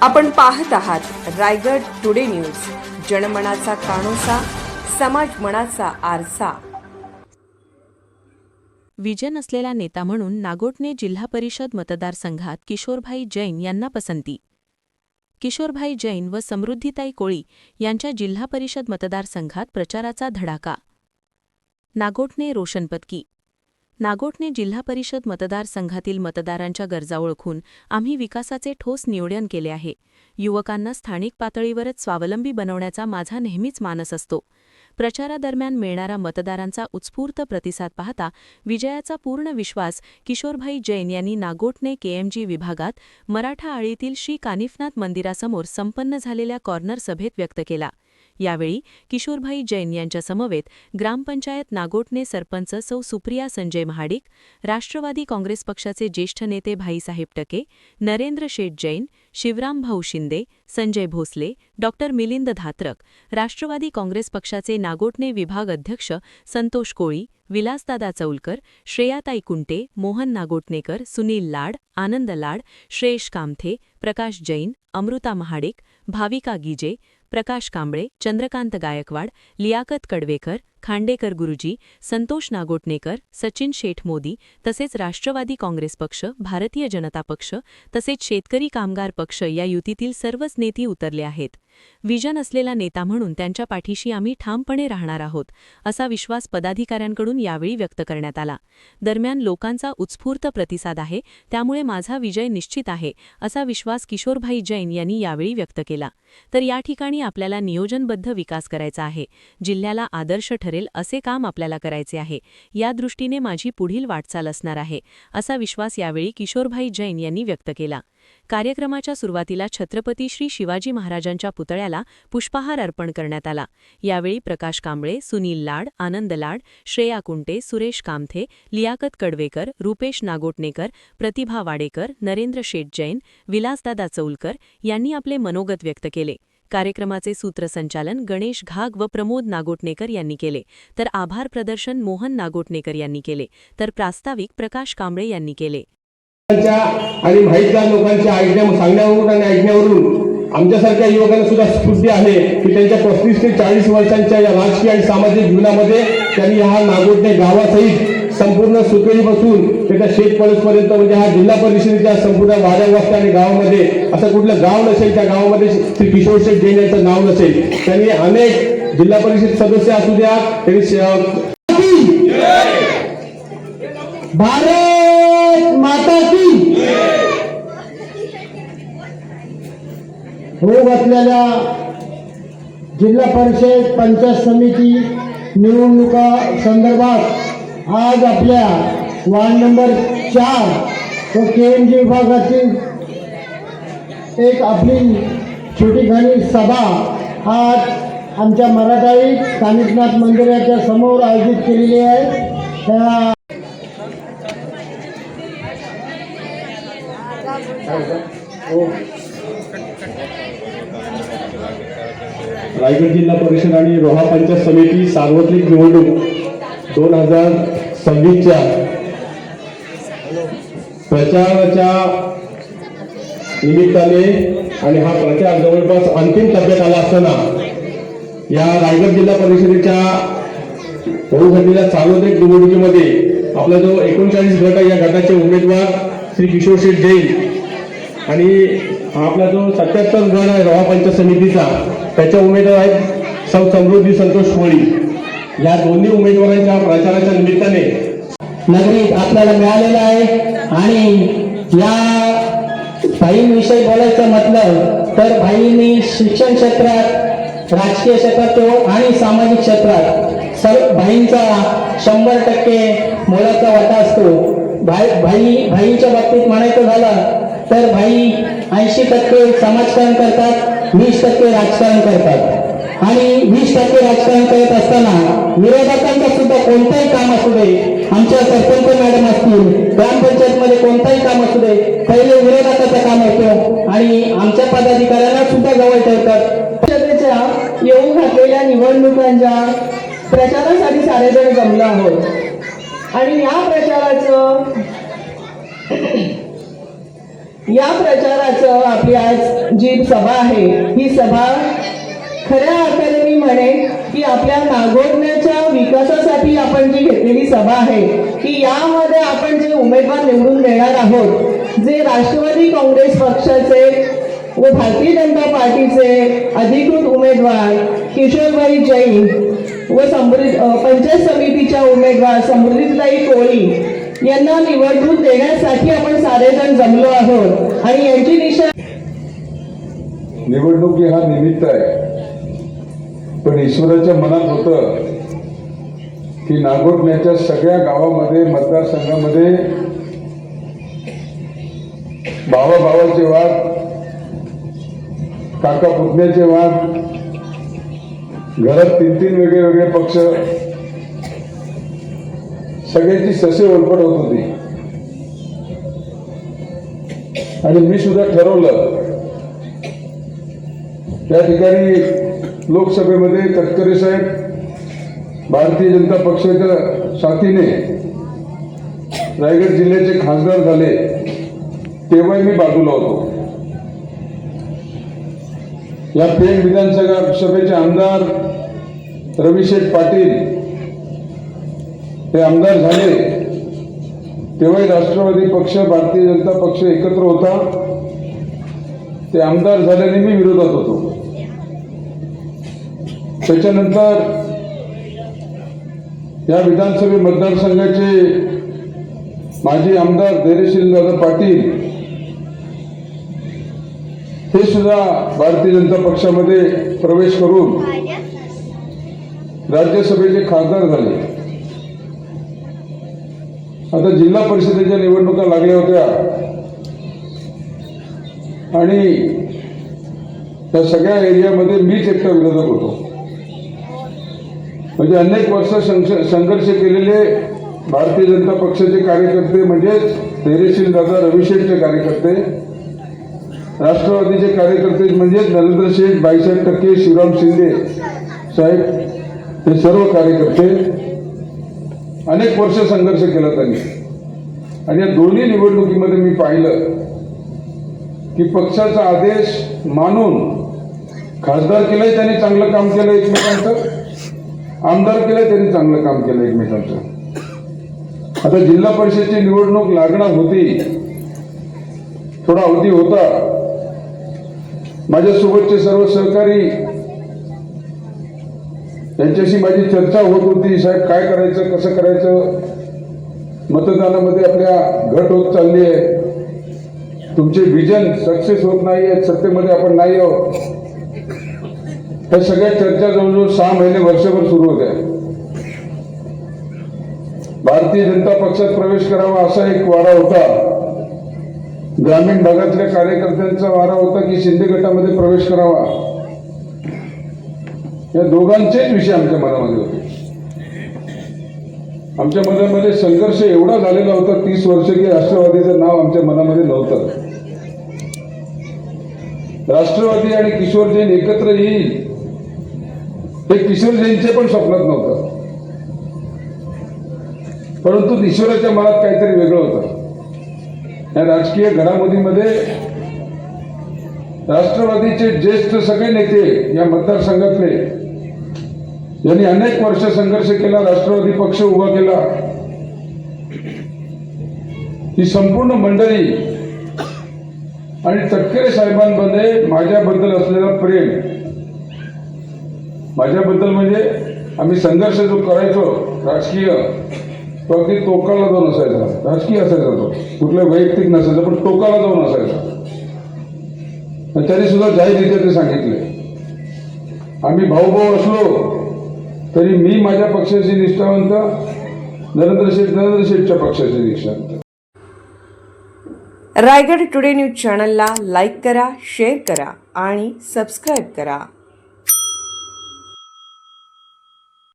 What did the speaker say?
आपण पाहत आहात रायगड टुडे न्यूज. जनमनाचा कानोसा समाज मनाचा आरसा. विजय नसलेला नेता म्हणून नागोटने जिल्हा परिषद मतदारसंघात किशोरभाई जैन यांना पसंती. किशोरभाई जैन व समृद्धिताई कोळी यांच्या जिल्हा परिषद मतदारसंघात प्रचाराचा धडाका. नागोटने रोशनपतकी नागोटने जिल्हा परिषद मतदारसंघातील मतदारांच्या गरजा ओळखून आम्ही विकासाचे ठोस नियोजन केले आहे. युवकांना स्थानिक पातळीवरच स्वावलंबी बनवण्याचा माझा नेहमीच मानस असतो. प्रचारादरम्यान मिळणारा मतदारांचा उत्स्फूर्त प्रतिसाद पाहता विजयाचा पूर्ण विश्वास किशोरभाई जैन यांनी नागोटने केएमजी विभागात मराठा आळीतील श्री कानिफनाथ मंदिरासमोर संपन्न झालेल्या कॉर्नर सभेत व्यक्त केला. यावेळी किशोरभाई जैन यांच्या समवेत ग्रामपंचायत नागोटणे सरपंच सौ सुप्रिया संजय महाडिक राष्ट्रवादी काँग्रेस पक्षाचे ज्येष्ठ नेते भाईसाहेब टके नरेंद्र शेठ जैन शिवराम भाऊ शिंदे संजय भोसले डॉक्टर मिलिंद धात्रक राष्ट्रवादी काँग्रेस पक्षाचे नागोटणे विभाग अध्यक्ष संतोष कोळी विलासदादा चौलकर श्रेयाताई कुंटे मोहन नागोटणेकर सुनील लाड आनंद लाड श्रेयश कामथे प्रकाश जैन अमृता महाडिक भाविका गिजे प्रकाश कांबळे चंद्रकांत गायकवाड लियाकत कडवेकर खांडेकर गुरुजी संतोष नागोटणेकर सचिन शेठ मोदी तसेच राष्ट्रवादी काँग्रेस पक्ष भारतीय जनता पक्ष तसेच शेतकरी कामगार पक्ष या युतीतील सर्वच नेते उतरले आहेत. विजन असलेला नेता म्हणून त्यांच्या पाठीशी आम्ही ठामपणे राहणार आहोत असा विश्वास पदाधिकाऱ्यांकडून यावेळी व्यक्त करण्यात आला. दरम्यान लोकांचा उत्स्फूर्त प्रतिसाद आहे त्यामुळे माझा विजय निश्चित आहे असा विश्वास किशोरभाई जैन यांनी यावेळी व्यक्त केला. तर या ठिकाणी आपल्याला नियोजनबद्ध विकास करायचा आहे. जिल्ह्याला आदर्श ठरेल असे काम आपल्याला करायचे आहे. या दृष्टीने माझी पुढील वाटचाल असणार आहे असा विश्वास यावेळी किशोरभाई जैन यांनी व्यक्त केला. कार्यक्रमाच्या सुरुवातीला छत्रपती श्री शिवाजी महाराजांच्या पुतळ्याला पुष्पहार अर्पण करण्यात आला. यावेळी प्रकाश कांबळे सुनील लाड आनंद लाड श्रेया कुंटे सुरेश कामथे लियाकत कडवेकर रुपेश नागोटणेकर प्रतिभा वाडेकर नरेंद्र शेठ जैन विलासदादा चौलकर यांनी आपले मनोगत व्यक्त केले. कार्यक्रमाचे सूत्रसंचालन गणेश घाग व प्रमोद नागोटणेकर यांनी केले. तर आभार प्रदर्शन मोहन नागोटणेकर यांनी केले. तर प्रास्ताविक प्रकाश कांबळे यांनी केले. आणि माहितगार लोकांच्या ऐकण्या सांगण्यावरून आणि ऐकण्यावरून आमच्यासारख्या युवकांना सुद्धा स्फूर्ती आहे की त्यांच्या पस्तीस ते चाळीस वर्षांच्या या राजकीय आणि सामाजिक जीवनामध्ये त्यांनी हा नागोटणे गावासहित संपूर्ण सुकेरीपासून त्याच्या शेतपर्यंत म्हणजे हा जिल्हा परिषदेच्या संपूर्ण वाड्या आणि गावामध्ये असं कुठलं गाव नसेल त्या गावामध्ये श्री किशोर शेठ जैन यांचं नाव नसेल त्यांनी अनेक जिल्हा परिषद सदस्य असू द्या त्यांनी भारत माता की होऊ असलेल्या जिल्हा परिषद पंचायत समिती निवडणुका संदर्भात आज आपल्या वार्ड नंबर चार व के एम जी विभागातील एक आपली छोटीखानी सभा आज आमच्या मराठाई कानिकनाथ मंदिराच्या समोर आयोजित केलेली आहे. त्या रायगड जिल्हा परिषद आणि रोहा पंचायत समिती सार्वत्रिक निवडणूक दोन हजार सव्वीसच्या प्रचाराच्या निमित्ताने आणि हा प्रचार जवळपास अंतिम टप्प्यात आला असताना या रायगड जिल्हा परिषदेच्या होऊ घडलेल्या सार्वत्रिक निवडणुकीमध्ये आपला जो एकोणचाळीस गट आहे या गटाचे उमेदवार श्री किशोर शेठ जैन आणि आपला जो सत्याहत्तर गण आहे रोहा पंचायत समितीचा त्याच्या उमेदवार आहेत सौ समृद्धी संतोष कोळी. या दोन्ही उमेदवारांच्या प्रचाराच्या निमित्ताने नगरीत आपल्याला मिळालेला आहे. आणि या भाईंविषयी बोलायचं म्हटलं तर भाईंनी शिक्षण क्षेत्रात राजकीय क्षेत्रात आणि सामाजिक क्षेत्रात सर्व भाईंचा शंभर टक्के मोलाचा वाटा असतो. भाई भाई भाईंच्या बाबतीत म्हणायचं झालं तर भाई ऐंशी टक्के समाजकारण करतात वीस टक्के राजकारण करतात. आणि वीस टक्के राजकारण करत असताना विरोधकांचा सुद्धा कोणताही काम असू दे आमच्या सरपंच मॅडम असतील ग्रामपंचायतमध्ये कोणताही काम असू दे पहिले विरोधकाचं काम असतं आणि आमच्या पदाधिकाऱ्यांना सुद्धा जवळ ठेवतात. जनतेच्या येऊ घातलेल्या निवडणुकांच्या प्रचारासाठी सारेजण जमलो आहोत. आणि या प्रचाराचं या प्रचाराचं आपली आज जी सभा आहे ही सभा खऱ्या म्हणेन की आपल्या नागोरण्याच्या विकासासाठी आपण जी घेतलेली सभा आहे की यामध्ये आपण जे उमेदवार निवडून देणार आहोत जे राष्ट्रवादी काँग्रेस पक्षाचे व भारतीय जनता पार्टीचे अधिकृत उमेदवार किशोरभाई जैन व समृद्ध पंचायत समितीच्या उमेदवार समृद्धीताई कोळी यांना निवडणूक देण्यासाठी आपण सारेजण जमलो आहोत आणि यांची दिशा निवडणूक हा निमित्त आहे पण ईश्वराच्या मनात होतं की नागोटण्याच्या सगळ्या गावामध्ये मतदारसंघामध्ये भावा भावाचे वाद काका पुतण्याचे वाद घरात तीन तीन वेगळे वेगळे पक्ष सगळ्यांची ससे ओलपट होत होती. आणि मी सुद्धा ठरवलं त्या ठिकाणी लोकसभेमध्ये तटकरे साहेब भारतीय जनता पक्षाच्या साथीने रायगड जिल्ह्याचे खासदार झाले तेव्हाही मी बाजूला होतो. या पेण विधानसभा सभेचे आमदार रविशेठ पाटील हे आमदार झाले तेव्हाही राष्ट्रवादी पक्ष भारतीय जनता पक्ष एकत्र होता. ते आमदार झाल्याने मी विरोधात होतो. त्याच्यानंतर या विधानसभे मतदारसंघाचे माजी आमदार धैर्यशील दादा पाटील हे सुद्धा भारतीय जनता पक्षामध्ये प्रवेश करून राज्यसभेचे खासदार झाले. आता जिल्हा परिषदेच्या निवडणुका लागल्या होत्या. आणि त्या सगळ्या एरियामध्ये मीच एकटा विरोधक होतो. म्हणजे अनेक वर्ष संघर्ष केलेले भारतीय जनता पक्षाचे कार्यकर्ते म्हणजेच धैर्यशील दादा रविशेठचे कार्यकर्ते राष्ट्रवादीचे कार्यकर्ते म्हणजेच नरेंद्र शेठ बाईसाहेब टक्के शिवराम शिंदे साहेब हे सर्व कार्यकर्ते. अनेक वर्ष संघर्ष केला त्यांनी. आणि या दोन्ही निवडणुकीमध्ये मी पाहिलं की पक्षाचा आदेश मानून खासदार केलंय त्यांनी चांगलं काम केलं एकमेकांचं. आमदार केलं त्यांनी चांगलं काम केलं एकमेकांचं. आता जिल्हा परिषदची निवडणूक लागणार होती. थोडा अवधी होता. माझ्यासोबतचे सर्व सहकारी यांच्याशी माझी चर्चा होत होती साहेब काय करायचं कसं करायचं? मतदानामध्ये आपल्या घट होत चालली आहे. तुमचे विजन सक्सेस होत नाही आहे सत्तेमध्ये आपण नाही आहोत. त्या सगळ्या चर्चा जवळजवळ सहा महिने वर्षभर सुरू होत्या. भारतीय जनता पक्षात प्रवेश करावा असा एक वारा होता. ग्रामीण भागातल्या कार्यकर्त्यांचा वारा होता की शिंदे गटामध्ये प्रवेश करावा. या दोघांचेच विषय आमच्या मनामध्ये होते. आमच्या मनामध्ये संघर्ष एवढा झालेला होता तीस वर्ष की राष्ट्रवादीचं नाव आमच्या मनामध्ये नव्हतं. राष्ट्रवादी आणि किशोर जैन एकत्र येईल हे किशोर जैनचे पण स्वप्नात नव्हतं. परंतु ईश्वराच्या मनात काहीतरी वेगळं होतं. या राजकीय घडामोडीमध्ये राष्ट्रवादीचे ज्येष्ठ सगळे नेते या मतदारसंघातले यांनी अनेक वर्ष संघर्ष केला राष्ट्रवादी पक्ष उभा केला. ही संपूर्ण मंडळी आणि तटकरे साहेबांमध्ये माझ्याबद्दल असलेलं प्रेम माझ्याबद्दल म्हणजे आम्ही संघर्ष जो करायचो राजकीय तो अगदी टोकाला जाऊन असायचा. राजकीय असायचा तो. कुठल्या वैयक्तिक नसायचा पण टोकाला जाऊन असायचा. त्यांनी सुद्धा जाहीररित्या ते सांगितले. आम्ही भाऊभाऊ असलो तरी मी माझ्या पक्षाची निष्ठावंत नरेंद्र शेठ नरेंद्र शेठच्या पक्षाची निष्ठावंत. रायगड टुडे न्यूज चॅनलला लाईक करा शेअर करा आणि सबस्क्राईब करा.